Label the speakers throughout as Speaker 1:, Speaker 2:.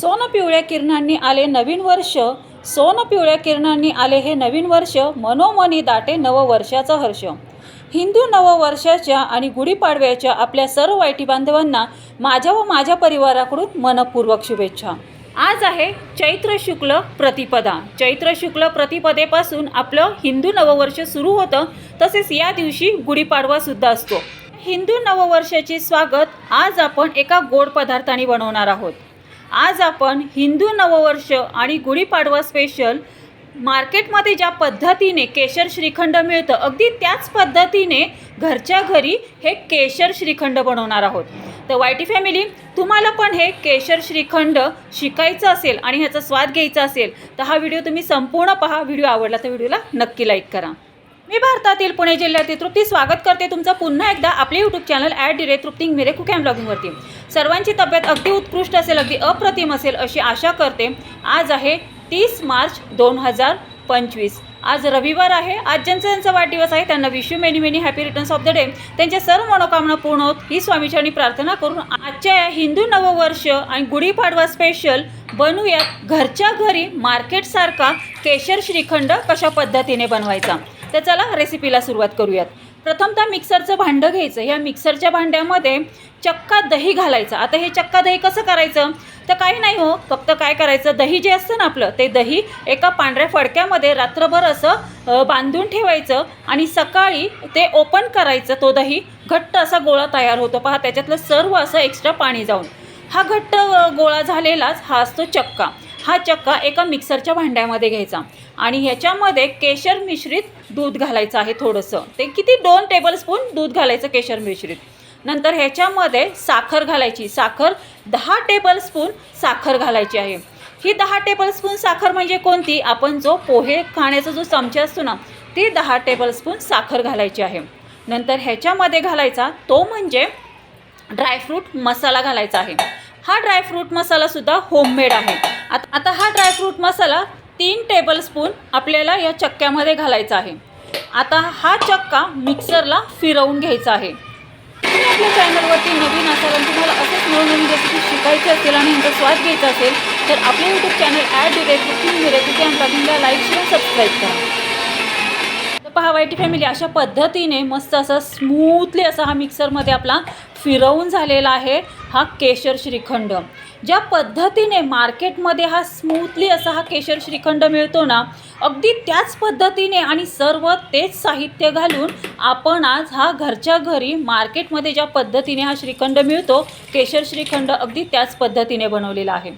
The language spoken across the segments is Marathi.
Speaker 1: सोन पिवळ्या किरणांनी आले नवीन वर्ष. सोन पिवळ्या किरणांनी आले हे नवीन वर्ष. मनोमनी दाटे नववर्षाचा हर्ष. हिंदू नववर्षाच्या आणि गुढीपाडव्याच्या आपल्या सर्व वाईटी बांधवांना माझ्या व माझ्या परिवाराकडून मनपूर्वक शुभेच्छा. आज आहे चैत्र शुक्ल प्रतिपदा. चैत्र शुक्ल प्रतिपदेपासून आपलं हिंदू नववर्ष सुरू होतं. तसेच या दिवशी गुढीपाडवा सुद्धा असतो. हिंदू नववर्षाचे स्वागत आज आपण एका गोड पदार्थाने बनवणार आहोत. आज आपण हिंदू नववर्ष आणि गुढीपाडवा स्पेशल मार्केटमध्ये ज्या पद्धतीने केशर श्रीखंड मिळतं अगदी त्याच पद्धतीने घरच्या घरी हे केशर श्रीखंड बनवणार आहोत. तर वायटी फॅमिली तुम्हाला पण हे केशर श्रीखंड शिकायचं असेल आणि ह्याचा स्वाद घ्यायचा असेल तर हा व्हिडिओ तुम्ही संपूर्ण पहा. व्हिडिओ आवडला तर व्हिडिओला नक्की लाईक करा. मी भारतातील पुणे जिल्ह्यातील तृप्ती स्वागत करते. तुमचं पुन्हा एकदा आपले यूट्यूब चॅनल ॲड डिरे तृप्ती मेरे कुकॅम ब्लॉगिंगवरती सर्वांची तब्येत अगदी उत्कृष्ट असेल अगदी अप्रतिम असेल अशी आशा करते. आज आहे तीस मार्च दोन हजार पंचवीस. आज रविवार आहे. आज ज्यांचा ज्यांचा वाढदिवस आहे त्यांना विश्व many many happy returns of the day त्यांच्या सर्व मनोकामना पूर्ण होत ही स्वामीचरणी प्रार्थना करून आजच्या या हिंदू नववर्ष आणि गुढीपाडवा स्पेशल बनवूयात घरच्या घरी मार्केटसारखा केशर श्रीखंड कशा पद्धतीने बनवायचा? तर चला रेसिपीला सुरुवात करूयात. प्रथमतः मिक्सरचं भांडं घ्यायचं. या मिक्सरच्या भांड्यामध्ये चक्का दही घालायचं. आता हे चक्का दही कसं करायचं? तर काही नाही हो फक्त काय करायचं? दही जे असतं ना आपलं ते दही एका पांढऱ्या फडक्यामध्ये रात्रभर असं बांधून ठेवायचं आणि सकाळी ते ओपन करायचं. तो दही घट्ट असा गोळा तयार होतो. पहा त्याच्यातलं सर्व असं एक्स्ट्रा पाणी जाऊन. हा घट्ट गोळा झालेलाच हा असतो चक्का. हा चक्का एका मिक्सरच्या भांड्यामध्ये घ्यायचा. आणि ह्याच्यामध्ये केशर मिश्रित दूध घालायचं आहे थोडंसं. ते किती? दोन टेबलस्पून दूध घालायचं केशर मिश्रित. नंतर ह्याच्यामध्ये साखर घालायची. साखर दहा टेबलस्पून साखर घालायची आहे. ही दहा टेबलस्पून साखर म्हणजे कोणती? आपण जो पोहे खाण्याचा जो चमचा असतो ना ती दहा टेबलस्पून साखर घालायची आहे. नंतर ह्याच्यामध्ये घालायचा तो म्हणजे ड्रायफ्रूट मसाला घालायचा आहे. हा ड्रायफ्रूट मसालासुद्धा होममेड आहे. आता आता हा ड्रायफ्रूट मसाला तीन टेबलस्पून आपल्याला या चक्क्यामध्ये घालायचा आहे. आता हा चक्का मिक्सरला फिरवून घ्यायचा आहे. तुम्ही आपल्या चॅनलवरती नवीन असाल आणि तुम्हाला असंच नवनवीन रेसिपी शिकायची असेल आणि यांचा स्वाद घ्यायचा असेल तर आपले YouTube channel add direct cooking recipe आणि ब्लॉगिंगला लाईक शेअर सबस्क्राईब करा. तर पहा वाईटी फॅमिली अशा पद्धतीने मस्त असा स्मूथली असा हा मिक्सरमध्ये आपला फिरवून झालेला आहे हा केशर श्रीखंड. ज्या पद्धतीने मार्केटमध्ये हा स्मूथली असा हा केशर श्रीखंड मिळतो ना अगदी त्याच पद्धतीने आणि सर्व तेच साहित्य घालून आपण आज हा घरच्या घरी मार्केटमध्ये ज्या पद्धतीने हा श्रीखंड मिळतो केशर श्रीखंड अगदी त्याच पद्धतीने बनवलेला आहे.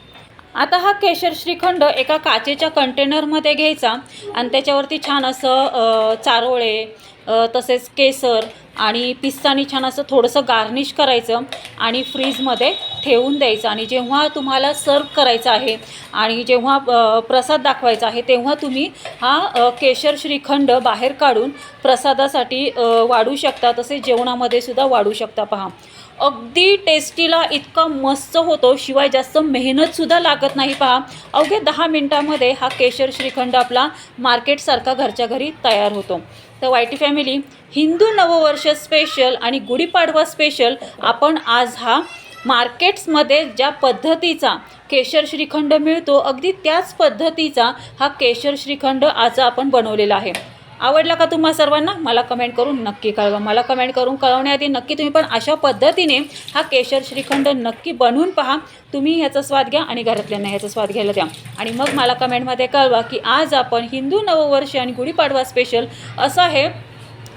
Speaker 1: आता हा केशर श्रीखंड एका काचेच्या कंटेनरमध्ये घ्यायचा आणि त्याच्यावरती छान असं चारोळे तसेच केसर आणि पिस्तानी छान असं थोडंसं गार्निश करायचं आणि फ्रीजमध्ये ठेवून द्यायचं. आणि जेव्हा तुम्हाला सर्व करायचं आहे आणि जेव्हा प्रसाद दाखवायचा आहे तेव्हा तुम्ही हा केशर श्रीखंड बाहेर काढून प्रसादासाठी वाढू शकता. तसेच जेवणामध्ये सुद्धा वाढू शकता. पहा अगदी टेस्टीला इतका मस्त होतो शिवाय जास्त मेहनतसुद्धा लागत नाही पहा. अवघ्या दहा मिनटामध्ये हा केशर श्रीखंड आपला मार्केटसारखा घरच्या घरी तयार होतो. तर वायटी फॅमिली हिंदू नववर्ष स्पेशल आणि गुढीपाडवा स्पेशल आपण आज हा मार्केट्समध्ये ज्या पद्धतीचा केशर श्रीखंड मिळतो अगदी त्याच पद्धतीचा हा केशर श्रीखंड आज आपण बनवलेला आहे. आवडला का तुम्हा सर्वांना? मला कमेंट करून नक्की कळवा. मला कमेंट करून कळवण्याआधी नक्की तुम्ही पण अशा पद्धतीने हा केशर श्रीखंड नक्की बनवून पहा. तुम्ही ह्याचा स्वाद घ्या आणि घरातल्यांना ह्याचा स्वाद घ्यायला द्या. आणि मग मला कमेंटमध्ये कळवा की आज आपण हिंदू नववर्ष आणि गुढीपाडवा स्पेशल असं हे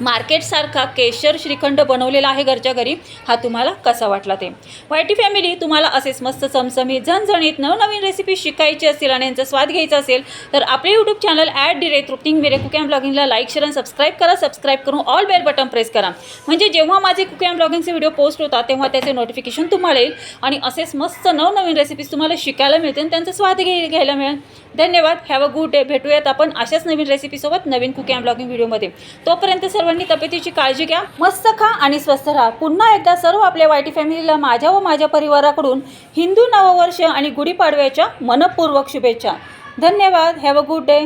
Speaker 1: मार्केटसारखा केशर श्रीखंड बनवलेला आहे घरच्या घरी. हा तुम्हाला कसा वाटला ते? वायटी फॅमिली तुम्हाला असेच मस्त चमचमीत झणझणीत नवनवीन रेसिपी शिकायची असेल आणि यांचा स्वाद घ्यायचा असेल तर आपले यूट्यूब चॅनल ॲड डिरे तृप्तिंग मेरे कुक ब्लॉगिंगला लाईक शेअर आणि सबस्क्राईब करा. सबस्क्राईब करून ऑल बेल बटन प्रेस करा. म्हणजे जेव्हा माझे कुक ब्लॉगिंगचे व्हिडिओ पोस्ट होतात तेव्हा त्याचे नोटिफिकेशन तुम्हाला येईल आणि असेच मस्त नवनवीन रेसिपीज तुम्हाला शिकायला मिळतील आणि त्यांचा स्वाद घे घ्यायला मिळेल. धन्यवाद. हॅव अ गुड डे भेटूयात आपण अशाच नवीन रेसिपीसोबत नवीन कुकिंग अँड ब्लॉगिंग व्हिडिओमध्ये तोपर्यंत सर्वांनी तब्येतीची काळजी घ्या. मस्त खा आणि स्वस्थ राहा. पुन्हा एकदा सर्व आपल्या वाईटी फॅमिलीला माझ्या व माझ्या परिवाराकडून हिंदू नववर्ष आणि गुढीपाडव्याच्या मनपूर्वक शुभेच्छा. धन्यवाद. Have a good day